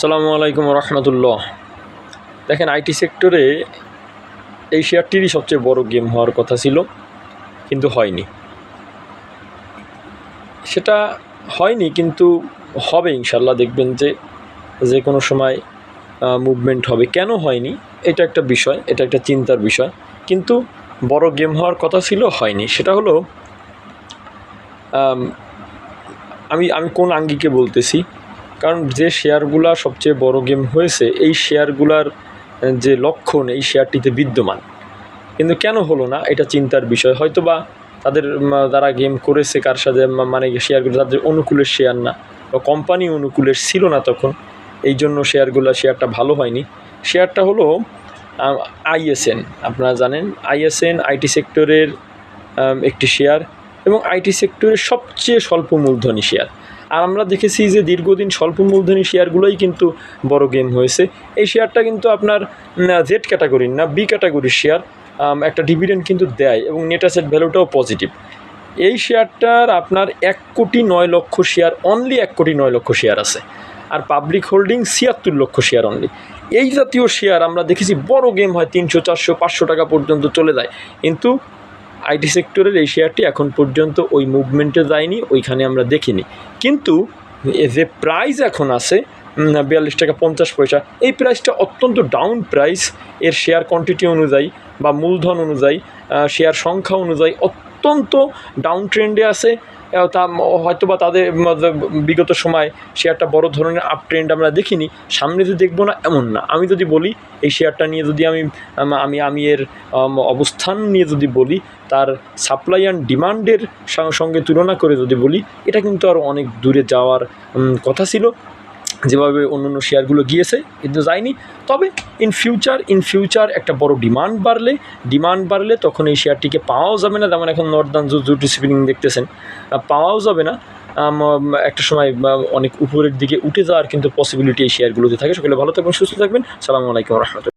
সালামু আলাইকুম রহমতুল্লাহ। দেখেন আইটি সেক্টরে এই শেয়ারটিরই সবচেয়ে বড় গেম হওয়ার কথা ছিল, কিন্তু হয়নি। সেটা হয়নি, কিন্তু হবে ইনশাল্লাহ দেখবেন যে যে কোনো সময় মুভমেন্ট হবে। কেন হয়নি? এটা একটা বিষয়, এটা একটা চিন্তার বিষয়। কিন্তু বড় গেম হওয়ার কথা ছিল, হয়নি। সেটা হলো আমি আমি কোন আঙ্গিকে বলতেছি কারণ যে শেয়ারগুলা সবচেয়ে বড় গেম হয়েছে, এই শেয়ারগুলার যে লক্ষণ, এই শেয়ারটিতে বিদ্যমান। কিন্তু কেন হলো না, এটা চিন্তার বিষয়। হয়তো বা তাদের যারা গেম করেছে কার সাথে মানে শেয়ারগুলো তাদের অনুকূলের শেয়ার না, বা কোম্পানি অনুকূলের ছিল না তখন, এই জন্য শেয়ারগুলো, শেয়ারটা ভালো হয়নি। শেয়ারটা হলো আইএসএন আপনারা জানেন আইএসএন আইটি সেক্টরের একটি শেয়ার এবং আইটি সেক্টরের সবচেয়ে স্বল্প মূলধনী শেয়ার। আর আমরা দেখেছি যে দীর্ঘদিন স্বল্প মূলধনী শেয়ারগুলোই কিন্তু বড় গেম হয়েছে। এই শেয়ারটা কিন্তু আপনার জেড ক্যাটাগরির না বি ক্যাটাগরির শেয়ার একটা ডিভিডেন্ড কিন্তু দেয় এবং নেট অ্যাসেট ভ্যালুটাও পজিটিভ এই শেয়ারটার আপনার এক কোটি নয় লক্ষ শেয়ার অনলি এক কোটি নয় লক্ষ শেয়ার আছে। আর পাবলিক হোল্ডিং ছিয়াত্তর লক্ষ শেয়ার অনলি এই জাতীয় শেয়ার আমরা দেখেছি বড় গেম হয় তিনশো, চারশো, পাঁচশো টাকা পর্যন্ত চলে যায়। কিন্তু আইটি সেক্টরের এই শেয়ারটি এখন পর্যন্ত ওই মুভমেন্টে যায়নি, ওইখানে আমরা দেখিনি। কিন্তু যে প্রাইস এখন আছে বিয়াল্লিশ টাকা পঞ্চাশ পয়সা, এই প্রাইসটা অত্যন্ত ডাউন প্রাইস এর শেয়ার কোয়ান্টিটি অনুযায়ী বা মূলধন অনুযায়ী শেয়ার সংখ্যা অনুযায়ী অত্যন্ত ডাউন ট্রেন্ডে আছে তা হয়তো বা তাদের বিগত সময় শেয়ারটা বড় ধরনের আপ ট্রেন্ড আমরা দেখিনি। সামনে যে দেখব না, এমন না। আমি যদি বলি, এই শেয়ারটা নিয়ে যদি আমি আমি আমি এর অবস্থান নিয়ে যদি বলি, তার সাপ্লাই অ্যান্ড ডিমান্ডের সঙ্গে তুলনা করে যদি বলি, এটা কিন্তু আরও অনেক দূরে যাওয়ার কথা ছিল। যেভাবে অন্য অন্য শেয়ারগুলো গিয়েছে কিন্তু যায়নি। তবে ইন ফিউচার ইন ফিউচার একটা বড় ডিমান্ড বাড়লে ডিমান্ড বাড়লে তখন এই শেয়ারটিকে পাওয়াও যাবে না। যেমন এখন নর্দান জু জুটি স্পিনিং দেখতেছেন পাওয়াও যাবে না। একটা সময় অনেক উপরের দিকে উঠে যাওয়ার কিন্তু পসিবিলিটি এই শেয়ারগুলোতে থাকে। সকলে ভালো থাকবেন, সুস্থ থাকবেন। সালামু আলাইকুম রহমতুল্লাহ।